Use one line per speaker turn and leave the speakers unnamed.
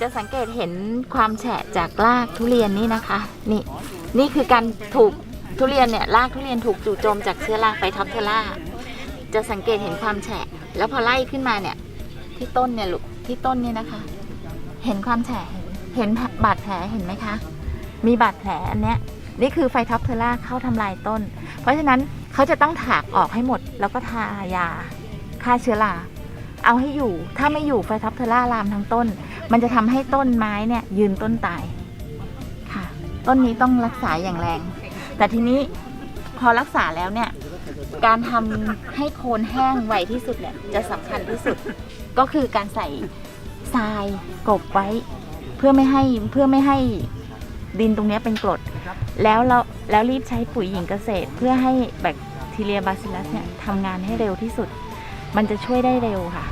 จะสังเกตเห็นความแฉะจากรากทุเรียนนี่นะคะ นี่นี่คือการถูกทุเรียนเนี่ยรากทุเรียนถูกจู่โจมจากเชื้อราไฟท็อปเทอร่าจะสังเกตเห็นความแฉะ แล้วพอไล่ขึ้นมาเนี่ย ที่ต้นเนี่ยลูกที่ต้นเนี่ยนะคะ เห็นความแฉะเห็นเห็นบาดแผลเห็นไหมคะ มีบาดแผลอันเนี้ยนี่คือไฟท็อปเทอร่าเข้าทำลายต้น เพราะฉะนั้นเขาจะต้องถากออกให้หมด แล้วก็ทายาฆ่าเชื้อราเอาให้อยู่ถ้าไม่อยู่ไฟท็อปเทอร่าลามทั้งต้น มันจะทำให้ต้นไม้เนี่ยยืนต้นตายค่ะ ต้นนี้ต้องรักษาอย่างแรง แต่ทีนี้พอรักษาแล้วเนี่ย การทำให้โคนแห้งไวที่สุดเนี่ยจะสำคัญที่สุด ก็คือการใส่ทรายกบไว้ เพื่อไม่ให้เพื่อไม่ให้ดินตรงนี้เป็นกรด แล้วเราแล้วรีบใช้ปุ๋ยหญิงเกษตร เพื่อให้แบคทีเรียบาซิลัสเนี่ยทำงานให้เร็วที่สุด มันจะช่วยได้เร็วค่ะ